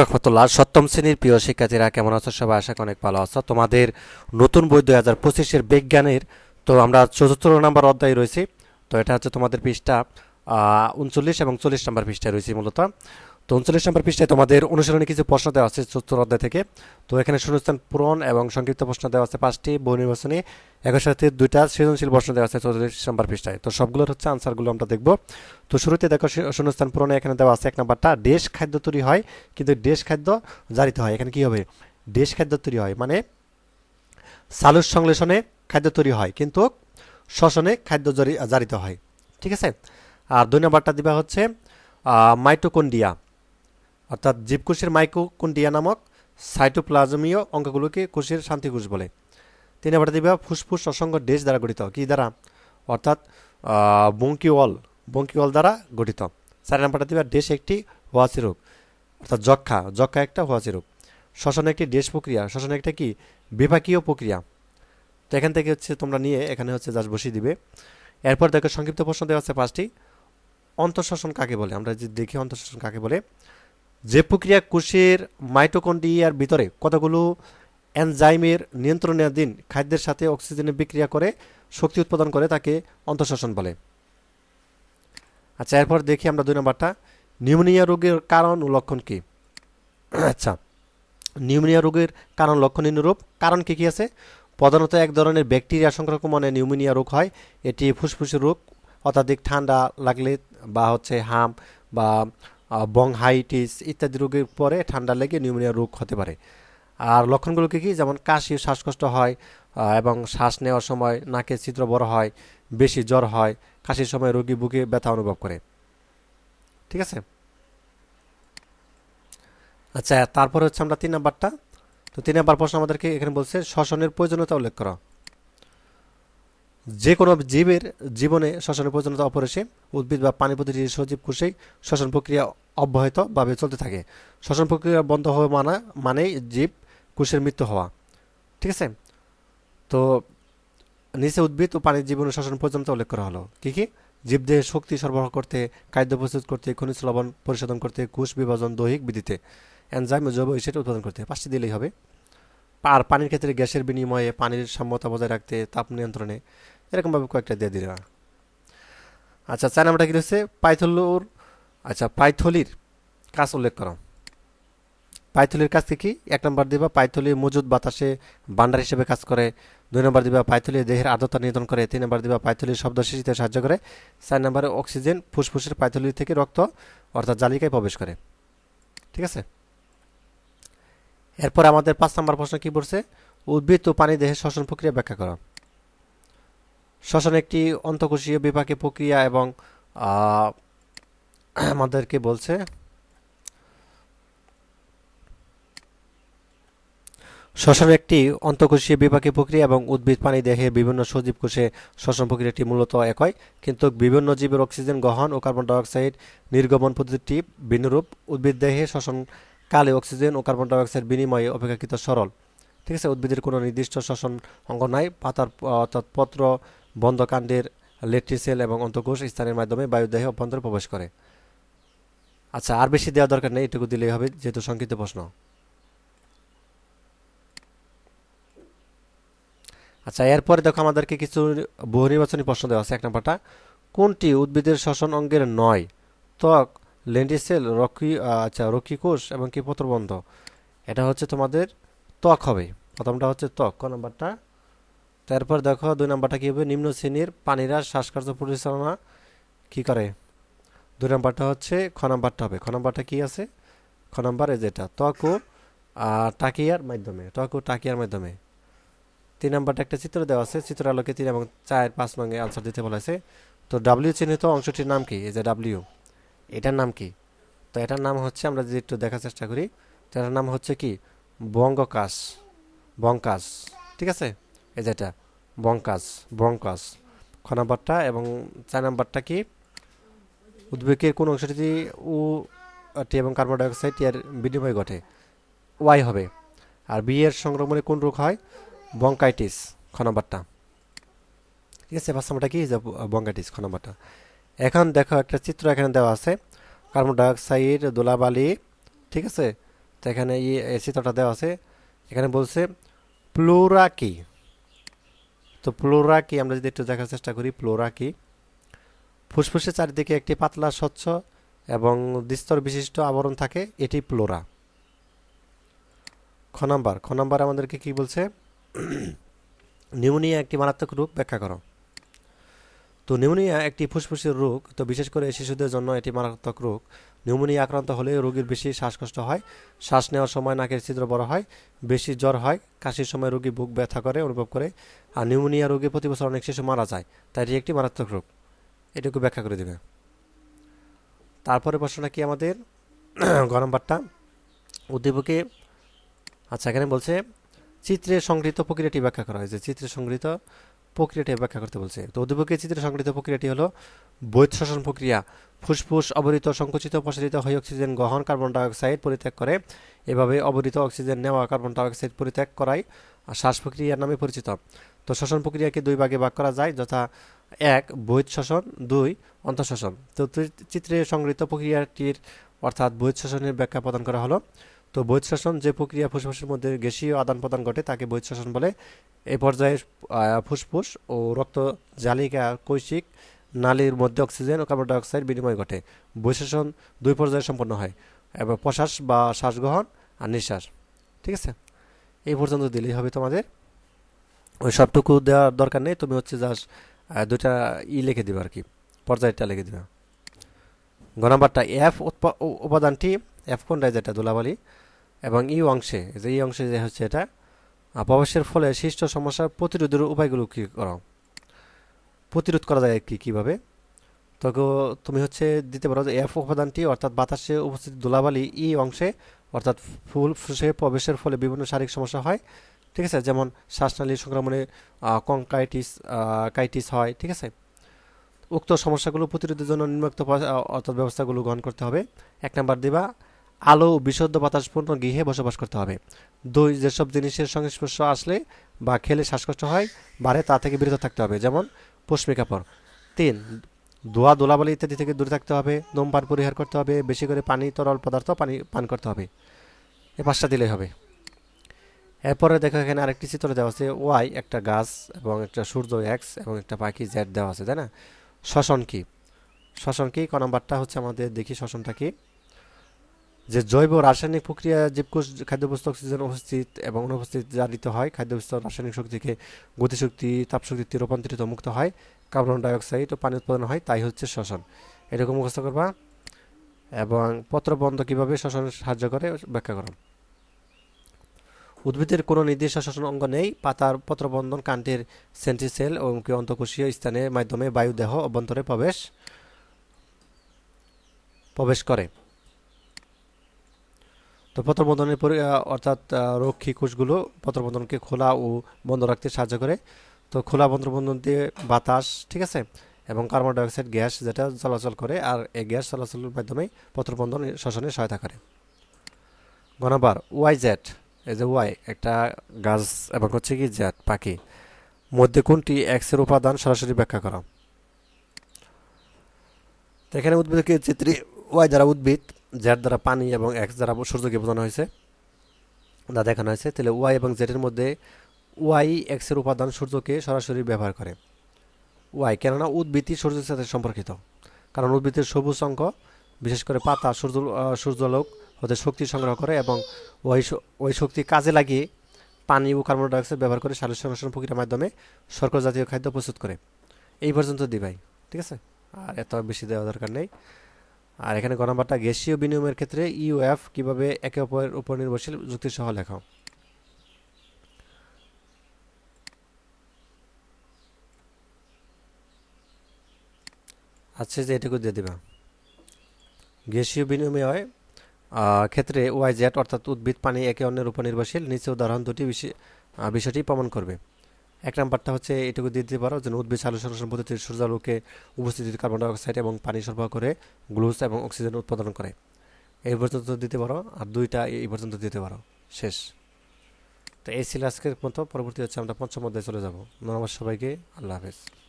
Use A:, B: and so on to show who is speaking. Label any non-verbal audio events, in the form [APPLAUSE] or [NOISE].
A: রহমতুল্লাহ, সপ্তম শ্রেণির প্রিয় শিক্ষার্থীরা কেমন আছো? সবাই আশা অনেক ভালো আছো। তোমাদের নতুন বই দুই হাজার পঁচিশের বিজ্ঞানের, তো আমরা চতুর্থ নম্বর অধ্যায় রয়েছি। তো এটা হচ্ছে তোমাদের পৃষ্ঠা উনচল্লিশ এবং চল্লিশ নম্বর পৃষ্ঠায় রয়েছি মূলত। তো উনচল্লিশ নম্বর পৃষ্ঠায় তোমাদের অনুশীলনে কিছু প্রশ্ন দেওয়া আছে চতুর্থ অধ্যায় থেকে। তো এখানে শূন্যস্থান পূরণ এবং সংক্ষিপ্ত প্রশ্ন দেওয়া আছে পাঁচটি, বহু নির্বাচনী একই সাথে দুইটা সৃজনশীল প্রশ্ন দেওয়া আছে চৌত্রিশ নম্বর পৃষ্ঠায়। তো সবগুলোর হচ্ছে আনসারগুলো আমরা দেখব। তো শুরুতে দেখো শূন্যস্থান পূরণে এখানে দেওয়া আছে এক নাম্বারটা, দেশ খাদ্য তৈরি হয়, কিন্তু দেশ খাদ্য জারিত হয়। এখানে কি হবে? দেশ খাদ্য তৈরি হয় মানে সালুর সংশ্লেষণে খাদ্য তৈরি হয়, কিন্তু শ্বসনে খাদ্য জারি- জারিত হয়। ঠিক আছে? আর দুই নম্বরটা দিবা হচ্ছে মাইটোকন্ডিয়া অর্থাৎ জীবকোষের মাইটোকন্ডিয়া নামক সাইটোপ্লাজমীয় অঙ্গগুলোকে কোষের শান্তিকোষ বলে। তিন নম্বরটা দিবা ফুসফুস অসংখ্য দেশ দ্বারা গঠিত। কি দ্বারা? অর্থাৎ বঙ্কিওয়াল বঙ্কিওয়াল দ্বারা গঠিত। চার নম্বরটা দিবা, দেশ একটি হোয়াসি রোগ। অর্থাৎ যক্ষা যক্ষা একটা হোয়াসি রোগ। শ্বসন একটি দেশ প্রক্রিয়া। শ্বসন একটা কি? বিপাকীয় প্রক্রিয়া। তো এখান থেকে হচ্ছে তোমরা নিয়ে এখানে হচ্ছে জাস্ট বসিয়ে দিবে। এরপর দেখো সংক্ষিপ্ত প্রশ্ন দেওয়া আছে পাঁচটি। অন্তঃশ্বসন কাকে বলে? আমরা যে দেখি অন্তঃশ্বসন কাকে বলে? যে প্রক্রিয়া কোষের মাইটোকন্ড্রিয়ার ভিতরে কতগুলো এনজাইমের নিয়ন্ত্রণাধীন খাদ্যের সাথে অক্সিজেনের বিক্রিয়া করে শক্তি উৎপাদন করে তাকে অন্তঃশ্বসন বলে। আচ্ছা এরপর দেখি আমরা দুই নম্বরটা। নিউমোনিয়া রোগের কারণ ও লক্ষণ কি? আচ্ছা নিউমোনিয়া রোগের কারণ লক্ষণীয় কারণ কি কি আছে? প্রধানত এক ধরনের ব্যাকটেরিয়া সংক্রমণে নিউমোনিয়া রোগ হয়। এটি ফুসফুসের রোগ, অত্যাধিক ঠান্ডা লাগলে বা হচ্ছে হাম বা বংহাইটিস ইত্যাদি রোগের পরে ঠান্ডা লেগে নিউমোনিয়া রোগ হতে পারে। আর লক্ষণগুলো কি? কি যেমন কাশি, শ্বাসকষ্ট হয় এবং শ্বাস নেওয়ার সময় নাকে ছিদ্র বড় হয়, বেশি জ্বর হয়, কাশির সময় রোগী বুকে ব্যথা অনুভব করে। ঠিক আছে? আচ্ছা তারপরে হচ্ছে আমরা তিন নাম্বারটা। তো তিন নাম্বার প্রশ্ন আমাদেরকে এখানে বলছে, শ্বসনের প্রয়োজনীয়তা উল্লেখ করো। যে কোনো জীবের জীবনে শ্বসনের প্রয়োজনীয়তা অপরিসীম, উদ্ভিদ বা পানি প্রতিটি সজীব কোষেই শ্বসন প্রক্রিয়া অব্যাহতভাবে চলতে থাকে। শ্বসন প্রক্রিয়া বন্ধ হওয়া মানা, মানেই জীব কোষের মৃত্যু হওয়া। ঠিক আছে? তো নিচে উদ্ভিদ ও পানির জীবনের শ্বসন প্রয়োজনীয়তা উল্লেখ করা হলো। কী কি? জীবদেহে শক্তি সরবরাহ করতে, খাদ্য প্রস্তুত করতে, খনিজ লবণ পরিশোধন করতে, কোষ বিভাজন দৈহিক বিধিতে এনজাইম জৈব এসিড উৎপাদন করতে। পাঁচটি দিলেই হবে। আর পানির ক্ষেত্রে গ্যাসের বিনিময়ে পানির সাম্যতা বজায় রাখতে তাপ নিয়ন্ত্রণে এরকমভাবে কয়েকটা দিয়ে দিলাম। আচ্ছা চার নাম্বারটা কী রয়েছে পাইথলুর আচ্ছা পাইথলির কাজ উল্লেখ করো। পাইথলির কাজ কি কি? এক নম্বর দিবা পাইথলি মজুদ বাতাসে ভান্ডার হিসেবে কাজ করে। দুই নম্বর দিবা পাইথলি দেহের আর্দ্রতা নিয়ন্ত্রণ করে। তিন নম্বর দিবা, পাইথলির শব্দ শিশিতে সাহায্য করে। চার নম্বরে অক্সিজেন ফুসফুসের পাইথলি থেকে রক্ত, অর্থাৎ জালিকায় প্রবেশ করে। ঠিক আছে? এরপর আমাদের পাঁচ নম্বর প্রশ্ন কি পড়ছে? উদ্ভিদ ও পানি দেহের শ্বসন প্রক্রিয়া ব্যাখ্যা করো। শ্বসন একটি অন্তঃকোষীয় বিপাকে প্রক্রিয়া এবং আমাদেরকে বলছে, শ্বসন একটি অন্তঃকোষীয় বিপাকী প্রক্রিয়া এবং উদ্ভিদ, পানি, দেহে বিভিন্ন সজীব কোষে শ্বসন প্রক্রিয়াটি মূলত একই কিন্তু বিভিন্ন জীবের অক্সিজেন গ্রহণ ও কার্বন ডাইঅক্সাইড নির্গমন পদ্ধতিটি ভিন্নরূপ। উদ্ভিদ দেহে শ্বসন কালে অক্সিজেন ও কার্বন ডাইঅক্সাইড বিনিময়ে অপেক্ষাকৃত সরল। ঠিক আছে, উদ্ভিদের কোনো নির্দিষ্ট শ্বসন অঙ্গ নাই। পাতার, অর্থাৎ পত্র, বন্ধকাণ্ডের লেট্রিসেল এবং অন্তঃকোষ স্থানের মাধ্যমে বায়ুদেহে অভ্যন্তরে প্রবেশ করে। আচ্ছা আর বেশি দেওয়া দরকার নেই, এটুকু দিলেই হবে, যেহেতু সংক্ষিপ্ত প্রশ্ন। আচ্ছা এরপরে দেখো আমাদেরকে কিছু বহু নির্বাচনী প্রশ্ন দেওয়া আছে, এক নম্বরটা। কোনটি উদ্ভিদের শ্বসন অঙ্গের নয়? ত্বক লেন্ডিসেল, রকি আচ্ছা রকি কোষ এবং কি পত্রবন্ধ এটা হচ্ছে তোমাদের ত্বক হবে। প্রথমটা হচ্ছে ত্বক, ক নম্বরটা? তারপর দেখো, দুই নম্বরটা কি হবে? নিম্ন শ্রেণির পানিরা শ্বাসকার্য পরিচালনা কি করে? দুই নম্বরটা হচ্ছে খ নম্বরটা হবে। খ নম্বরটা কি আছে? খ নম্বর যেটা ত্বক ও টাকিয়ার মাধ্যমে, ত্বক ও টাকিয়ার মাধ্যমে। তিন নম্বরটা একটা চিত্র দেওয়া আছে, চিত্র আলোকে তিন এবং চার পাঁচ নঙ্গে আনসার দিতে বলা আছে তো ডাব্লিউ চিহ্নিত অংশটির নাম কি? এই যে ডাব্লিউ এটার নাম কি? তো এটার নাম হচ্ছে, আমরা যদি একটু দেখার চেষ্টা করি এটার নাম হচ্ছে কি? বঙ্গকাস বঙ্কাস ঠিক আছে? এই যেটা বঙ্কাস বঙ্কাস খ নাম্বারটা এবং চার নাম্বারটা কি? উদ্বেগের কোন অংশটি উ, টি এবং কার্বন ডাইঅক্সাইড এর বিনিময় ঘটে, ওয়াই হবে। আর বি এর সংক্রমণে কোন রোগ হয়? বঙ্কাইটিস। খ নম্বরটা। ঠিক আছে? পাঁচ নম্বরটা কি যে বঙ্কাইটিস। খ নম্বরটা। এখন দেখো একটা চিত্র এখানে দেওয়া আছে। কার্বন ডাইঅক্সাইড ধুলাবালি ঠিক আছে? তো এখানে এই চিত্রটা দেওয়া আছে। এখানে বলছে প্লোরা কি তো প্লোরা কি আমরা যদি একটু দেখার চেষ্টা করি প্লোরা কি ফুসফুসের চারিদিকে একটি পাতলা, স্বচ্ছ এবং দ্বিস্তর বিশিষ্ট আবরণ থাকে, এটি প্লোরা খ নাম্বার খ নাম্বার আমাদেরকে কি বলছে? [CLEARS THROAT] নিউমোনিয়া একটি মারাত্মক রূপ, ব্যাখ্যা করো। তো নিউমোনিয়া একটি ফুসফুসের রোগ, তো বিশেষ করে শিশুদের জন্য এটি মারাত্মক রোগ। নিউমোনিয়া আক্রান্ত হলে রোগীর বেশি শ্বাসকষ্ট হয়, শ্বাস নেওয়ার সময় নাকের ছিদ্র বড় হয়, বেশি জ্বর হয়, কাশির সময় রোগী বুক ব্যথা করে, অনুভব করে, আর নিউমোনিয়া রোগে প্রতি বছর অনেক শিশু মারা যায়, তাই এটি একটি মারাত্মক রোগ। এটুকু ব্যাখ্যা করে দেবে তারপরে প্রশ্নটা কি আমাদের? [CLEARS THROAT] গরম বাট্টা উদ্দীপকে আচ্ছা এখানে বলছে, চিত্রে সংগৃহীত প্রক্রিয়াটি ব্যাখ্যা করা হয়েছে। চিত্রে সংগৃহীত প্রক্রিয়াটি ব্যাখ্যা করতে বলছে। তো উদ্দীপকে চিত্রে সংগৃহীত প্রক্রিয়াটি হলো বৈধ শ্বসন প্রক্রিয়া। ফুসফুস অবরিত সংকুচিত প্রসারিত হয়ে অক্সিজেন গ্রহণ কার্বন ডাইঅক্সাইড পরিত্যাগ করে। এভাবে অবরিত অক্সিজেন নেওয়া কার্বন ডাইঅক্সাইড পরিত্যাগ করাই শ্বাস প্রক্রিয়া নামে পরিচিত। তো শ্বসন প্রক্রিয়াকে দুই ভাগে ভাগ করা যায়, যথা এক, বৈধ শ্বসন, দুই, অন্তঃশ্বসন। তো চিত্রে সংগৃহীত প্রক্রিয়াটির অর্থাৎ বৈধ শ্বসনের ব্যাখ্যা প্রদান করা হলো। তো বৈধ শ্বসন যে প্রক্রিয়া ফুসফুসের মধ্যে গ্যাসীয় আদান প্রদান ঘটে, তাকে বৈধ শ্বসন বলে। এই পর্যায়ে ফুসফুস ও রক্ত জালিকা, কৈশিক নালীর মধ্যে অক্সিজেন ও কার্বন ডাইঅক্সাইড বিনিময় ঘটে। বৈশ্বসন দুই পর্যায়ে সম্পন্ন হয়। এবং প্রশ্বাস বা শ্বাস গ্রহণ আর নিঃশ্বাস। ঠিক আছে? এই পর্যন্ত দিলেই হবে তোমাদের। ওই সবটুকু দেওয়ার দরকার নেই। তুমি হচ্ছে জাস্ট দুটা ই লিখে দিবে আর কি। পর্যায়টা লিখে দিবে। গ নাম্বারটা, এফ উপাদানটি কোনটা যেটা ধুলাবালি। এবং ই অংশে, যে ই অংশে যে হচ্ছে এটা প্রবেশের ফলে সৃষ্ট সমস্যার প্রতিরোধের উপায়গুলো কী করো? প্রতিরোধ করা যায় কি, কীভাবে? তো তুমি হচ্ছে দিতে পারো যে এফ উপাদানটি অর্থাৎ বাতাসে উপস্থিত ধুলাবালি ই অংশে, অর্থাৎ ফুল ফুসে প্রবেশের ফলে বিভিন্ন শারীরিক সমস্যা হয়, ঠিক আছে? যেমন শ্বাসনালীর সংক্রমণে কংকাইটিস কাইটিস হয়, ঠিক আছে? উক্ত সমস্যাগুলো প্রতিরোধের জন্য নিম্নোক্ত অর্থাৎ ব্যবস্থাগুলো গ্রহণ করতে হবে। এক নাম্বার দিবা আলো, বিশুদ্ধ বাতাসপূর্ণ গৃহে বসবাস করতে হবে। দুই, যেসব জিনিসের সংস্পর্শ আসলে বা খেলে শ্বাসকষ্ট হয়, বাড়ে তা থেকে বিরত থাকতে হবে, যেমন পশ্মি কাপড়। তিন, ধোয়া দোলাবালি ইত্যাদি থেকে দূরে থাকতে হবে ধূমপান পরিহার করতে হবে, বেশি করে পানি, তরল পদার্থ পানি, পান করতে হবে। এই পাঁচটা দিলেই হবে। এরপরে দেখো এখানে আরেকটি চিত্র দেওয়া আছে, ওয়াই, একটা গাছ এবং একটা সূর্য এক্স এবং একটা পাখি জেড দেওয়া আছে, তাই না? শ্বসন কি? শ্বসন কি? ক নাম্বারটা হচ্ছে আমাদের দেখি শ্বসনটা কি? যে জৈব রাসায়নিক প্রক্রিয়া জীবকোষ খাদ্যবস্তু অক্সিজেন উপস্থিত এবং অনুপস্থিত জারিত হয়, খাদ্যবস্তু রাসায়নিক শক্তিকে গতিশক্তি, তাপশক্তিতে রূপান্তরিত মুক্ত হয়, কার্বন ডাইঅক্সাইড ও পানি উৎপাদন হয়, তাই হচ্ছে শ্বসন। এরকম মুখস্থ করবা। এবং পত্রবন্ধ কীভাবে শ্বসনে সাহায্য করে, ব্যাখ্যা করো। উদ্ভিদের কোনো নির্দিষ্ট শ্বসন অঙ্গ নেই। পাতার পত্রবন্ধন কাণ্ডের সেন্ট্রিসেল ও কি অন্তঃকোষীয় স্থানের মাধ্যমে বায়ু দেহ অভ্যন্তরে প্রবেশ প্রবেশ করে। তো পত্রবন্ধনের পরি অর্থাৎ রক্ষী কোষগুলো পত্রবন্ধনকে খোলা ও বন্ধ রাখতে সাহায্য করে। তো খোলা পত্রবন্ধন দিয়ে বাতাস, ঠিক আছে, এবং কার্বন ডাইঅক্সাইড গ্যাস যেটা চলাচল করে, আর এই গ্যাস চলাচলের মাধ্যমে পত্রবন্ধন শ্বসনে সহায়তা করে। গণবার ওয়াই জেড এই যে ওয়াই একটা গাছ, এবং হচ্ছে কি জেড পাখি। মধ্যে কোনটি এক্সের উপাদান সরাসরি ব্যাখ্যা করা? এখানে উদ্ভিদকে চিত্রে ওয়াই দ্বারা উদ্ভিদ জেড দ্বারা পানি এবং এক্স দ্বারা সূর্যকে বোঝানো হয়েছে দা দেখানো হয়েছে। তাহলে ওয়াই এবং জেডের মধ্যে ওয়াই এক্সের উপাদান সূর্যকে সরাসরি ব্যবহার করে। ওয়াই, কেননা উদ্ভিদই সূর্যের সাথে সম্পর্কিত, কারণ উদ্ভিদের সবুজ অঙ্গ, বিশেষ করে পাতা, সূর্য সূর্যালোক হতে শক্তি সংগ্রহ করে এবং ওই ওই শক্তি কাজে লাগিয়ে পানি ও কার্বন ডাইঅক্সাইড ব্যবহার করে সালোক সংশ্লেষণ প্রক্রিয়ার মাধ্যমে শর্করা জাতীয় খাদ্য প্রস্তুত করে। এই পর্যন্ত দিবাই ঠিক আছে? আর এত বেশি দেওয়া দরকার নেই। আর এখানে গ গ্যাসীয় বিনিময়ের ক্ষেত্রে ইউএফ কীভাবে একে অপরের উপর নির্ভরশীল যুক্তি সহ লেখাও আচ্ছা যে এটুকু দিয়ে দিবা। গ্যাসীয় বিনিময় ক্ষেত্রে ওয়াই জেড অর্থাৎ উদ্ভিদ, পানি একে অন্যের উপর নির্ভরশীল, নিচে উদাহরণ দুটি বিষয়- বিষয়টি প্রমাণ করবে। এক নাম্বারটা হচ্ছে এটুকু দিয়ে দিতে পারো যেন উদ্ভিদ সালোক সংরক্ষণ পদ্ধতির সূর্যালোকে উপস্থিত কার্বন ডাইঅক্সাইড এবং পানি সরবরাহ করে গ্লুকোজ এবং অক্সিজেন উৎপাদন করে। এই পর্যন্ত দিতে পারো আর দুইটা এই পর্যন্ত দিতে পারো। শেষ। তো এই ছিল আজকের মতো। পরবর্তী হচ্ছে আমরা পঞ্চম অধ্যায়ে চলে যাব। নমস্কার সবাইকে। আল্লাহ হাফেজ।